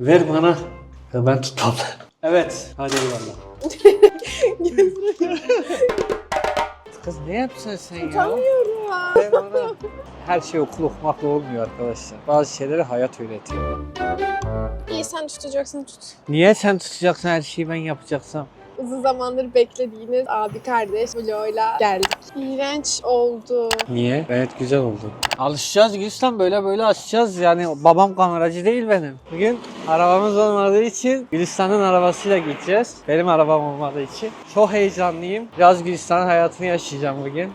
Ver bana. Ya ben tutam. evet. Hadi eyvallah. Kız ne yapsın sen ya? Tutamıyorum. Ver bana. Her şey okul okumakla olmuyor arkadaşlar. Bazı şeyleri hayat öğretiyor. İyi sen tutacaksın tut. Niye sen tutacaksın her şeyi ben yapacaksam? Uzun zamandır beklediğiniz abi kardeş vloguyla geldik. İğrenç oldu. Niye? Gayet güzel oldu. Alışacağız Gülistan böyle böyle alışacağız. Yani babam kameracı değil benim. Bugün arabamız olmadığı için Gülistan'ın arabasıyla gideceğiz. Benim arabam olmadığı için. Çok heyecanlıyım. Biraz Gülistan'ın hayatını yaşayacağım bugün.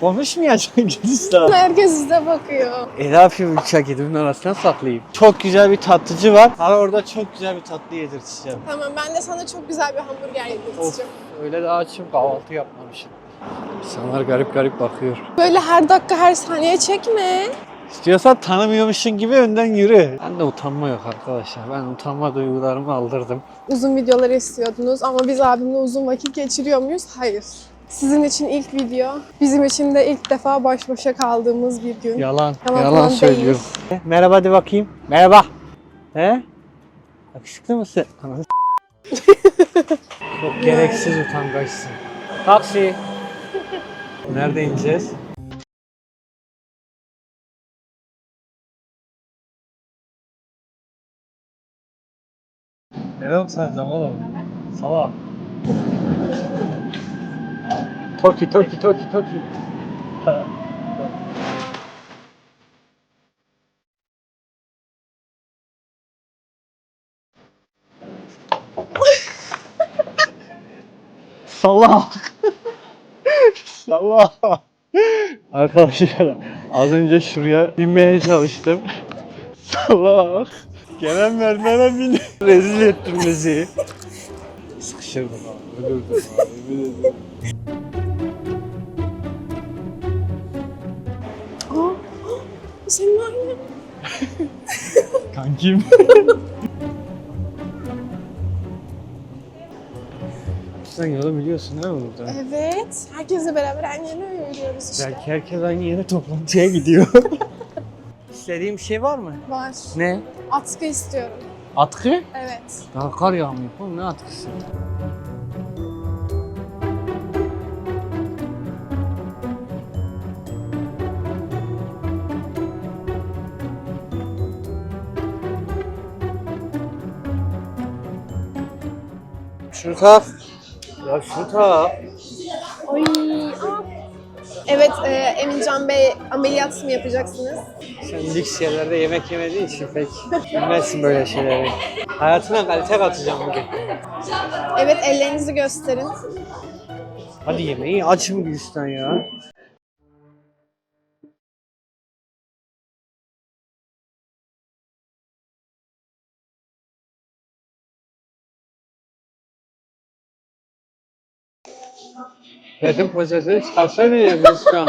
Konuşmayacaksın Gülistan. Herkes size bakıyor. E yapayım uçak gidimin arasına saklayayım. Çok güzel bir tatlıcı var. Sana orada çok güzel bir tatlı yedirteceğim. Tamam ben de sana çok güzel bir hamburger Of yedirteceğim. öyle de açım kahvaltı yapmamışım. İnsanlar garip garip bakıyor. Böyle her dakika her saniye çekme. İstiyorsan tanımıyormuşsun gibi önden yürü. Ben de utanma yok arkadaşlar. Ben utanma duygularımı aldırdım. Uzun videolar istiyordunuz ama biz abimle uzun vakit geçiriyor muyuz? Hayır. Sizin için ilk video, bizim için de ilk defa baş başa kaldığımız bir gün. Yalan. Yalan yalan falan söylüyorum. Merhaba de bakayım. Merhaba. He? Yakışıklı mısın? Ananı s- Çok gereksiz utangaçsın. Taksi. Nerede ineceğiz? Ne yok sen zaman Salak. Toki toki toki toki. Salak. Salak. Arkadaşlar az önce şuraya binmeye çalıştım. Salak. Gelen merdivene bin. Rezil ettin bizi. Sıkışırdım abi. Ölürdüm abi. Senin aynı. Kankim. Sen yolu biliyorsun değil mi burada? Evet. Herkesle beraber aynı yere yürüyoruz işte. Belki herkes aynı yere toplantıya gidiyor. İstediğim bir şey var mı? Var. Ne? Atkı istiyorum. Atkı? Evet. Daha kar yağmıyor. Oğlum ne atkısı? Şunu tak. Ya şunu tak. Oy. Aa. Evet, e, Emincan Bey ameliyat mı yapacaksınız? Sen lüks yerlerde yemek yemediğin için pek bilmezsin böyle şeyleri. Hayatına kalite katacağım bugün. Evet, ellerinizi gösterin. Hadi yemeği açım Gülistan ya. Dedim poşeti çıkarsana ya Gülistan.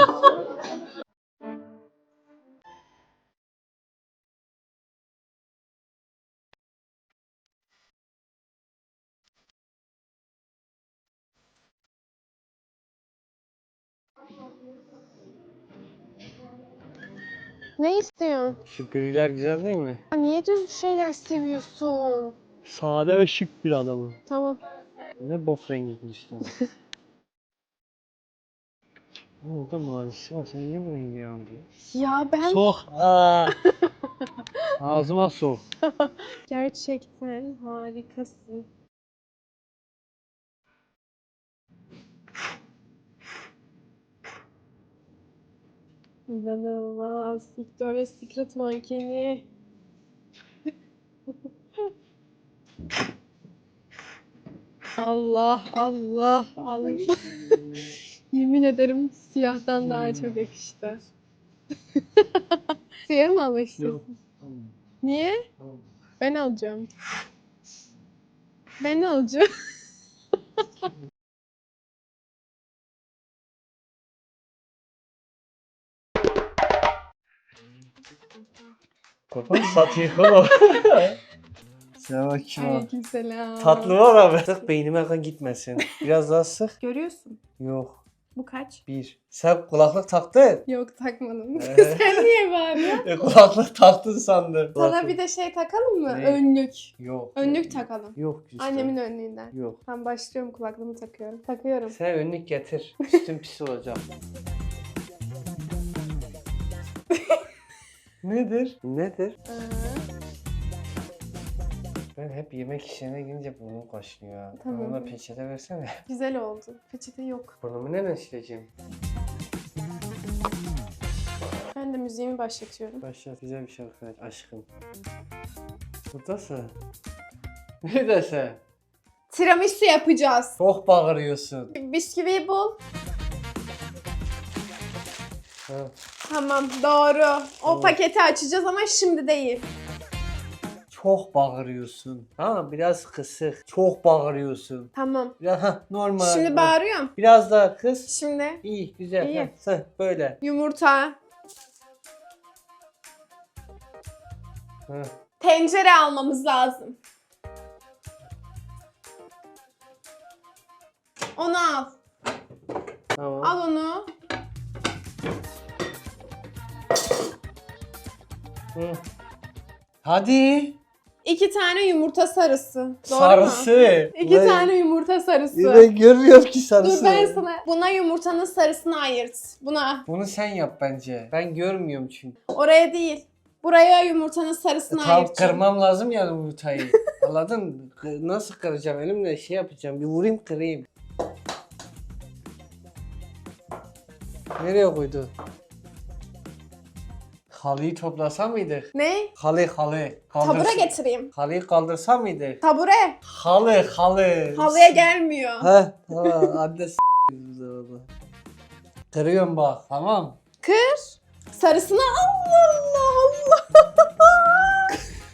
Ne istiyorsun? Şu griler güzel değil mi? Aa, Niye düz şeyler seviyorsun? Sade ve şık bir adamım. Tamam. Ne bok rengi Gülistan. Mavisi var. Sen niye bu rengi yandın? Ya ben Sok. Aa. Ağzıma sok. gerçekten harikasın. İnanılmaz. Victoria's Secret mankeni. Allah Allah Allah. Yemin ederim siyahtan daha çok yakıştı. Siyah mı almak istiyorsun? Niye? Ben alacağım. Ben alacağım. Kafanı satayım oğlum. Abi. Aleykümselam. Tatlı var abi. Sık beynime kan gitmesin. Biraz daha sık. Görüyorsun. Yok. Bu kaç? Bir. Sen kulaklık taktın. Yok takmadım. Ee? Sen niye bağırıyorsun? E, kulaklık taktın sandım. Sana bir de şey takalım mı? Ne? Önlük. Yok. Önlük takalım. Yok. Gülistan. Annemin önlüğünden. Yok. Ben başlıyorum kulaklığımı takıyorum. Takıyorum. Sen önlük getir. Üstün pis olacak. Nedir? Nedir? Ee, Ben hep yemek işine girince burnum kaşınıyor ya. Tamam. Bana peçete versene. güzel oldu. Peçete yok. Burnumu nereden sileceğim? Ben de müziğimi başlatıyorum. Başla güzel bir şarkı aç aşkım. Buradasın. Neredesin? Tiramisu yapacağız. Çok bağırıyorsun. Bisküviyi bul. Ha. Tamam doğru. O Tamam. paketi açacağız ama şimdi değil. Çok bağırıyorsun. Ha biraz kısık. Çok bağırıyorsun. Tamam. Biraz ha normal. Şimdi bağırıyorum. Biraz daha kız. Şimdi İyi, güzel. İyi. Heh, böyle. yumurta, Ha. tencere almamız lazım. Onu al. Tamam. Al onu. Hı. Hadi. İki tane yumurta sarısı. Doğru mu? sarısı. İki Ben- tane yumurta sarısı. Ben görmüyorum ki sarısı. Dur ben sana. Buna yumurtanın sarısını ayırt. Buna. Bunu sen yap bence. Ben görmüyorum çünkü. Oraya değil. Buraya yumurtanın E, sarısını tam ayırtacağım. kırmam lazım ya yumurtayı. Anladın mı? Kı- Nasıl kıracağım? Elimle şey yapacağım. Bir vurayım kırayım. Nereye koydun? Halıyı toplasa mıydık? Ne? Halı halı. Tabure Kaldırs- getireyim. Halıyı kaldırsa mıydık? Tabure. Halı halı. Halıya gelmiyor. Ha tamam hadi s-. Kırıyorum bak tamam. Kır. Sarısını Allah Allah Allah.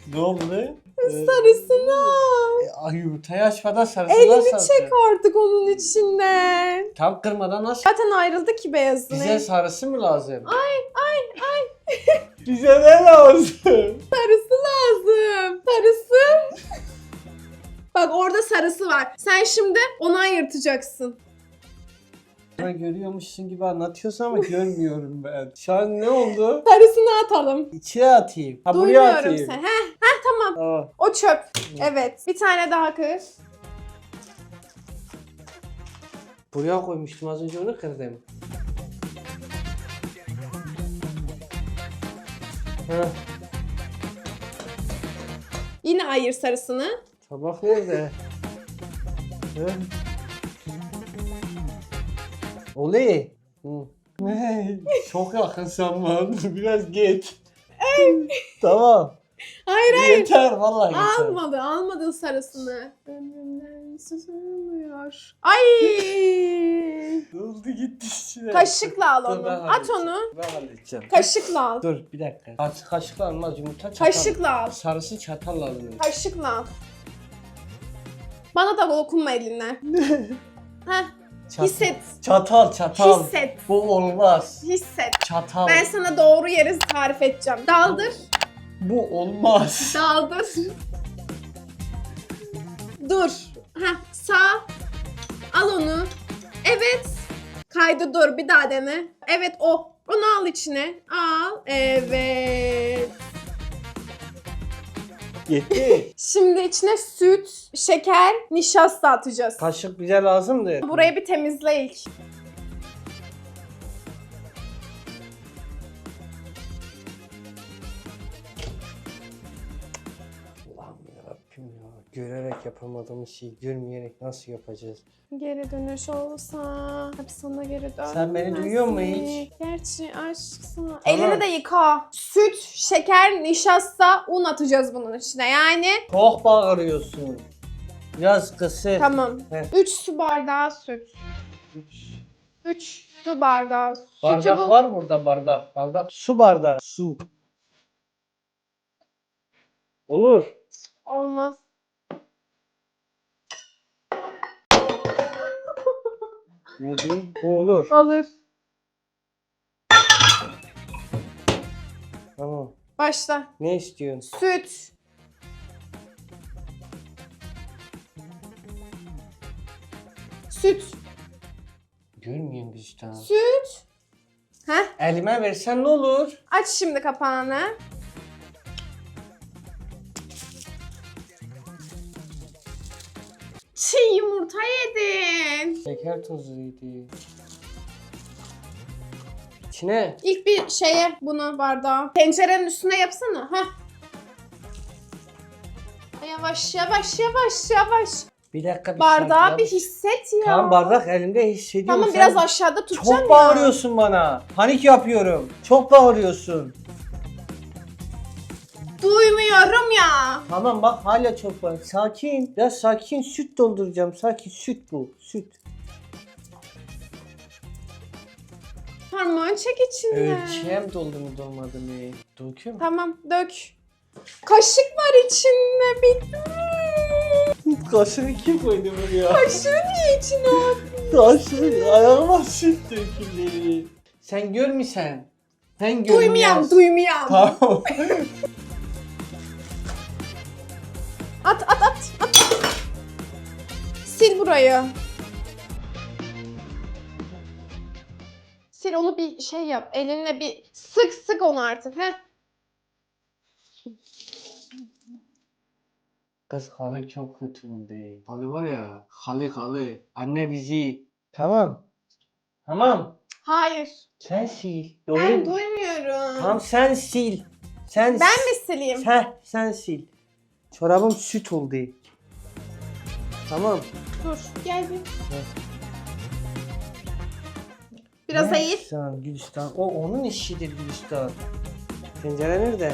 Ne oldu? Ee, Sarısını al. e, ay, yumurtayı açmadan sarısını Elini nasıl çek artık onun içinden. Tam kırmadan nasıl? Zaten ayrıldı ki beyazını. Bize sarısı mı lazım? Ay ay ay. Bize ne lazım? Sarısı lazım. Sarısı. Bak orada sarısı var. Sen şimdi onu ayırtacaksın. Bana görüyormuşsun gibi anlatıyorsun ama görmüyorum ben. Şu an ne oldu? Sarısını atalım. İçine atayım. Ha buraya Duymuyorum atayım. sen. Heh, heh tamam. Tamam. O çöp. Evet. Bir tane daha kır. Buraya koymuştum az önce onu kırdım. Yine ayır sarısını. tabak nerede? Ha? Oley. Hı. Ne? Çok yakınsın bana. Biraz geç. tamam. Hayır hayır. Yeter vallahi yeter. Almadı. Almadın sarısını. Süzülüyor. Ay. Oldu gitti içine. Kaşıkla al Dur, onu. ben At halledeceğim. onu. Ben halledeceğim. Kaşıkla al. Dur bir dakika. Kaş, kaşıkla olmaz yumurta çatal. Kaşıkla al. Sarısı çatalla alınır. Kaşıkla al. Bana da dokunma eline. Heh. Çatal. Hisset. Çatal çatal. Hisset. Bu olmaz. Hisset. Çatal. Ben sana doğru yeri tarif edeceğim. Daldır. Bu olmaz. Daldır. Dur. Heh, sağ. Al onu. Evet. Kaydı dur bir daha dene. Evet o. Onu al içine. Al. Evet. Yetti. Şimdi içine süt, şeker, nişasta atacağız. Kaşık bize lazımdı. Burayı bir temizle ilk. Görerek yapamadığımız şeyi görmeyerek nasıl yapacağız? Geri dönüş olsa sana geri dön. Sen beni duyuyor musun hiç? Gerçi aşk sana. Tamam. Elini de yıka. Süt, şeker, nişasta, un atacağız bunun içine. Yani Çok bağırıyorsun. Biraz kısır. tamam. He. 3 su bardağı süt. 3 su bardağı süt. Bardak bu- var burada bardak? Bardak. Su bardağı. Su. Olur. Olmaz. Ne diyeyim? Bu olur. Alır. Tamam. Başla. Ne istiyorsun? Süt. Süt. Görmüyorum Gülistan. Süt. Heh. Elime versen ne olur? Aç şimdi kapağını. Yumurta yedin. Şeker tozuydu. İçine. İlk bir şeye bunu bardağa. Tencerenin üstüne yapsana. Heh. Yavaş yavaş yavaş yavaş. Bir dakika bir Bardağı saniye. bir hisset ya. Tamam bardak elimde hissediyorum. Tamam Sen biraz aşağıda tutacaksın Çok ya. bağırıyorsun bana. Panik yapıyorum. Çok bağırıyorsun. Duymuyorum ya. Tamam bak hala çok var. Sakin. Ya sakin süt dolduracağım. Sakin süt bu. Süt. Parmağını çek içinden. Ölçeğim doldu mu dolmadı mı? Döküm. Tamam dök. Kaşık var içinde. Bitti. Kaşığı kim koydu buraya? Kaşığı niye içine attın? Kaşığı ayağıma süt döküldü. Sen görmüyorsun. Sen görmüyorsun. Duymayan, duymayan. Tamam. Sil burayı. Sil onu bir şey yap. Elinle bir sık sık onu artık. Heh. Kız halı çok kötü oldu. Halı var ya. Halı halı. Anne bizi. Tamam. Tamam. Hayır. Sen sil. Ben Doğru. duymuyorum. Tamam sen sil. Sen Ben mi sileyim? Heh sen sil. Çorabım süt oldu. Tamam. Dur. Gel bir. Biraz Ne eğil. Gülistan, Gülistan. O onun işidir Gülistan. Tencere nerede?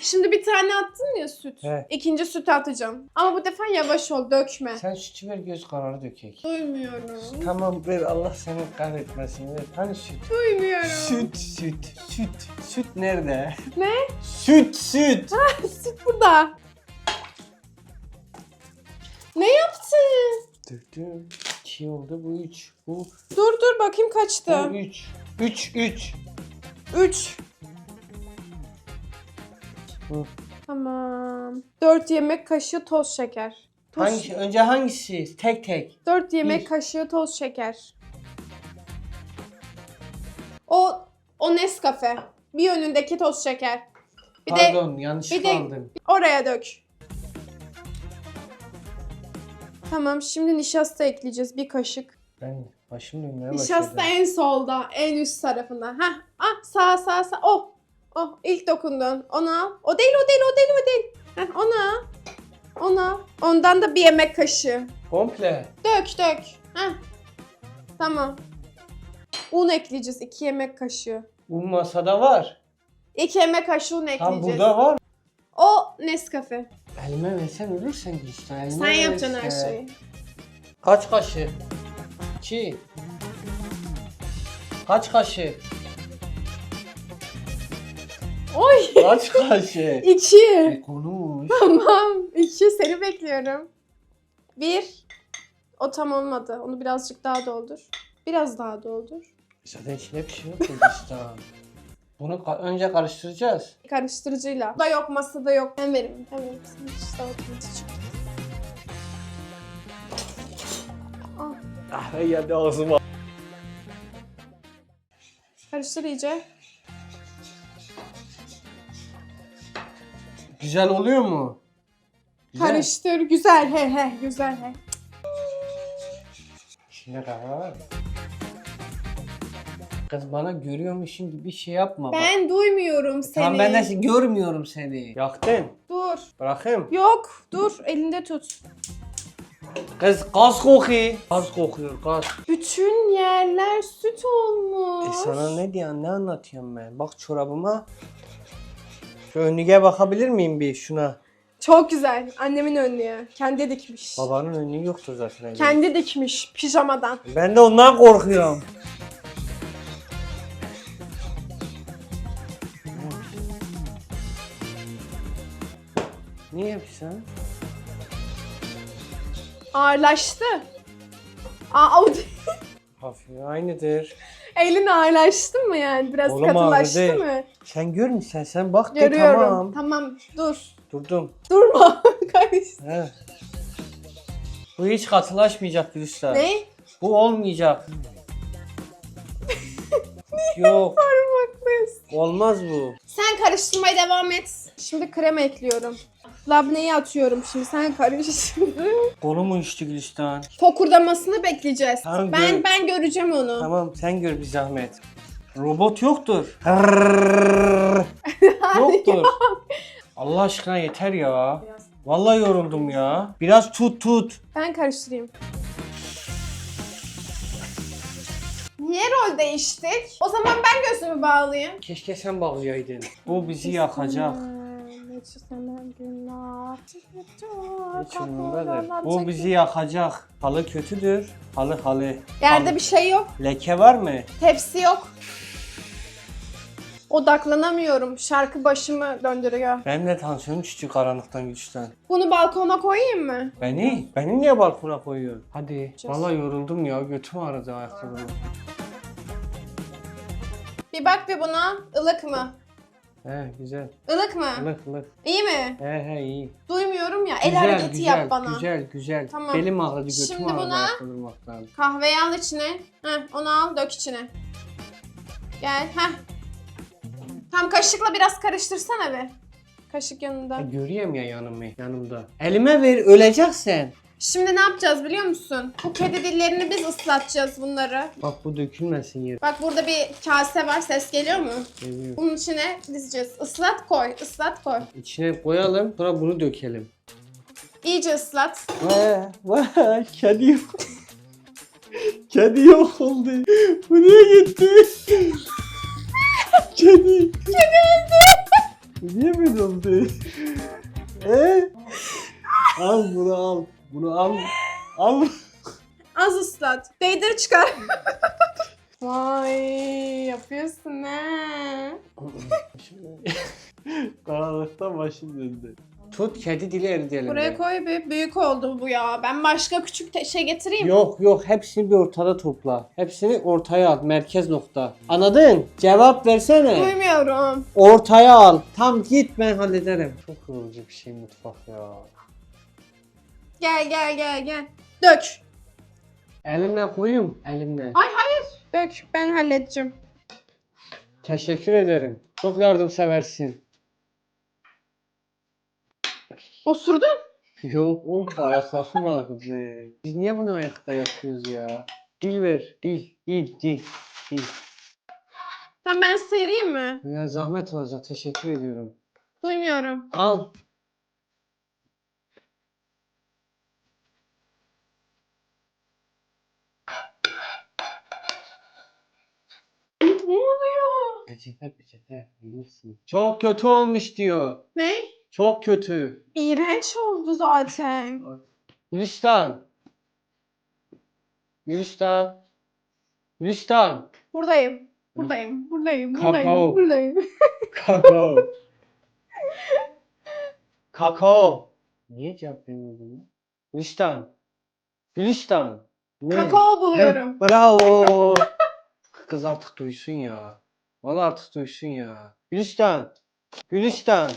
Şimdi bir tane attın ya süt. He. İkinci sütü atacağım. Ama bu defa yavaş ol, dökme. Sen sütü ver göz kararı dökek. Duymuyorum. Tamam ver Allah seni kahretmesin. Ver. Hani süt? Duymuyorum. Süt, süt, süt. Süt nerede? Ne? Süt, süt. Süt burada. Ne yaptın? Döktüm. İki oldu bu üç. Bu, Dur dur bakayım kaçtı. bu üç. Üç, üç. 3. Hı. Tamam. 4 yemek kaşığı toz şeker. Toz Hangi, önce hangisi? Tek tek. 4 yemek Bir. kaşığı toz şeker. O o Nescafe. Bir önündeki toz şeker. Bir de Pardon yanlış bir de- kaldım. oraya dök. Tamam şimdi nişasta ekleyeceğiz bir kaşık. Ben başım dönmeye başladı. Nişasta en solda, en üst tarafında. Heh, ah sağ sağ sağ. Oh, oh ilk dokundun. Onu al. O değil, o değil, o değil, o değil. Heh, al. Onu al. Ondan da bir yemek kaşığı. Komple. Dök, dök. Heh. Tamam. Un ekleyeceğiz. iki yemek kaşığı. Bu masada var. İki yemek kaşığı un Tam ekleyeceğiz. burada var. O Nescafe. Elime versen ölürsen Gülistan. Elime Sen yapacaksın her versen. şeyi. Kaç kaşık? İki. Kaç kaşık? Oy. Kaç kaşık? İki. E, konuş. Tamam. İki. Seni bekliyorum. Bir. O tam olmadı. Onu birazcık daha doldur. Biraz daha doldur. Zaten içinde bir şey yok Gülistan. Bunu ka- önce karıştıracağız. Karıştırıcıyla. Da yok, masada yok. Ben veririm. Ben veririm. Sen hiç dağıtma. Al. Ah geldi ağzıma. Karıştır iyice. Güzel oluyor mu? Güzel. Karıştır. Güzel. He he. Güzel he. İçinde kahve var. Kız bana görüyormuşsun gibi bir şey yapma. bak. Ben duymuyorum seni. Tamam ben de görmüyorum seni. Yaktın. Dur. Bırakayım. Yok. Dur. Elinde tut. Kız gaz kokuyor. Gaz kokuyor gaz. Bütün yerler süt olmuş. E sana ne diyorsun? Ne anlatıyorum ben? Bak çorabıma. Şu önlüğe bakabilir miyim bir şuna? Çok güzel. Annemin önlüğü. Kendi dikmiş. Babanın önlüğü yoktur zaten. Kendi dikmiş pijamadan. Ben de ondan korkuyorum. Niye yapıyorsun? Ağırlaştı. Aa, o Hafif aynıdır. elin ağırlaştı mı yani? Biraz Oğlum katılaştı ağrıdı. mı? Sen görmüşsen sen bak de Görüyorum. tamam. Tamam. Dur. Durdum. Durma. Karış. He. Bu hiç katılaşmayacak Gülistan. Ne? Bu olmayacak. Yok. Parmaklıyız. Olmaz bu. Sen karıştırmaya devam et. Şimdi krem ekliyorum. Labneyi atıyorum şimdi sen karış. Kolum uyuştu Gülistan. Fokurdamasını bekleyeceğiz. Tamam, ben gör. ben göreceğim onu. Tamam sen gör bir zahmet. Robot yoktur. yoktur. Allah aşkına yeter ya. Vallahi yoruldum ya. Biraz tut tut. Ben karıştırayım. Niye rol değiştik? O zaman ben gözümü bağlayayım. Keşke sen bağlayaydın. Bu bizi yakacak. Hiç umurumda değil. Bu bizi yakacak. Halı kötüdür. Halı halı. Yerde Halı. bir şey yok. Leke var mı? Tepsi yok. Odaklanamıyorum. Şarkı başımı döndürüyor. Benim de tansiyonum çıktı karanlıktan güçten. Bunu balkona koyayım mı? Beni? Beni niye balkona koyuyorsun? Hadi. Vallahi yoruldum ya. Götüm ağrıdı ayakkabım. Bir bak bir buna. Ilık mı? He güzel. Ilık mı? Ilık ılık. İyi mi? He he iyi. Duymuyorum ya. El Güzel, hareketi güzel, yap bana. Güzel güzel. Tamam. Belim ağrıdı götüm Şimdi ağrıdı buna- ayakta durmaktan. Kahveyi al içine. Heh, onu al dök içine. Gel. Heh. Tam kaşıkla biraz karıştırsana bir. Kaşık yanında. Ha, göreyim ya yanımı yanımda. Elime ver öleceksin. Şimdi ne yapacağız biliyor musun? Bu kedi dillerini biz ıslatacağız bunları. Bak bu dökülmesin yere. Bak burada bir kase var. Ses geliyor mu? Geliyor. Bunun içine dizeceğiz. Islat koy. ıslat koy. İçine koyalım sonra bunu dökelim. İyice ıslat. Vay vay kedi yok. kedi yok oldu. Bu niye gitti? kedi. Kedi öldü. niye böyle oldu? Ee? Al bunu al. Bunu al. Al. Az ıslat. Değdir çıkar. Vay yapıyorsun ha. Karanlıktan başım döndü. Tut kedi dili eridelim. Buraya koy bir. Büyük oldu bu ya. Ben başka küçük te- şey getireyim. mi? Yok yok hepsini bir ortada topla. Hepsini ortaya al. Merkez nokta. Anladın? Cevap versene. Duymuyorum. Ortaya al. Tam git ben hallederim. Çok yorucu bir şey mutfak ya. Gel gel gel gel. Dök. Elimle koyayım. Elimle. Ay hayır. Dök. Ben halledeceğim. Teşekkür ederim. Çok yardımseversin. Osurdun. Yok o ayaklasın ağrıdı. Biz niye bunu ayakta yapıyoruz ya? Dil ver. Dil. Dil. Dil. Dil. Tamam ben sıyırayım mı? Ya zahmet olacak. Teşekkür ediyorum. Duymuyorum. Al. Peçete peçete. Bilirsin. Çok kötü olmuş diyor. Ne? Çok kötü. İğrenç oldu zaten. Gülistan. Gülistan. Gülistan. Buradayım. Buradayım. Buradayım. Kakao. Buradayım. Buradayım. Kakao. Kakao. Niye cevap vermiyorsun? Gülistan. Gülistan. Ne? Kakao buluyorum. Bravo. Kız artık duysun ya. Vallahi artık duysun ya. Gülistan. Gülistan.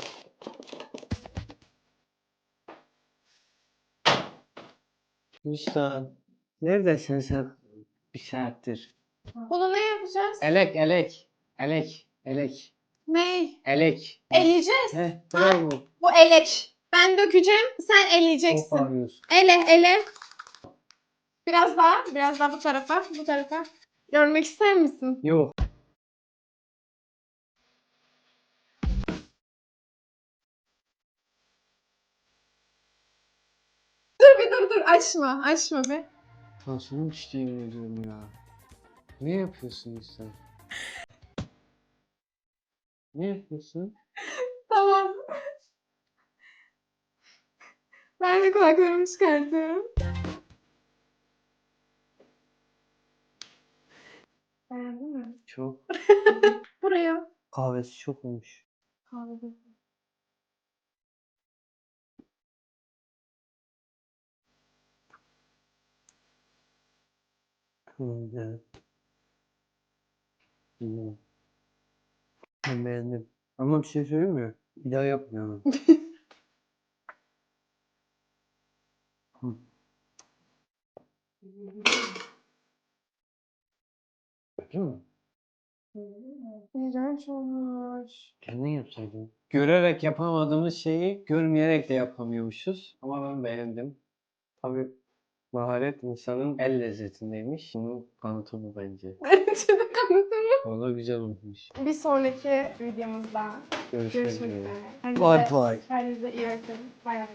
Gülistan. Neredesin sen? Bir saattir. Bunu ne yapacağız? Elek, elek. Elek, elek. Ne? Elek. Eleyeceğiz. Heh, bravo. Bu eleç. Ben dökeceğim. Sen eleyeceksin. Ele ele. Biraz daha. Biraz daha bu tarafa. Bu tarafa. Görmek ister misin? Yok. Açma. Açma be. Tansiyonum düştü yemin ediyorum ya. Ne yapıyorsun sen? Ne yapıyorsun? Tamam. Ben de kulaklarımı çıkartıyorum. Beğendin mi? Çok. Buraya. Kahvesi çok olmuş. Kahve. Ben beğendim. Ama bir şey söyleyeyim mi? Bir daha yapmayalım. Hı. Değil mi? İğrenç olmuş. Kendin yapsaydın. Görerek yapamadığımız şeyi görmeyerek de yapamıyormuşuz. Ama ben beğendim. Tabii maharet insanın el lezzetindeymiş. Bunun kanıtı bu bence. Bence de kanıtım. Da güzel olmuş. Bir sonraki videomuzda Görüşmek görüşmek üzere. üzere. Bye bye. Kendinize iyi bakın. Bay bay.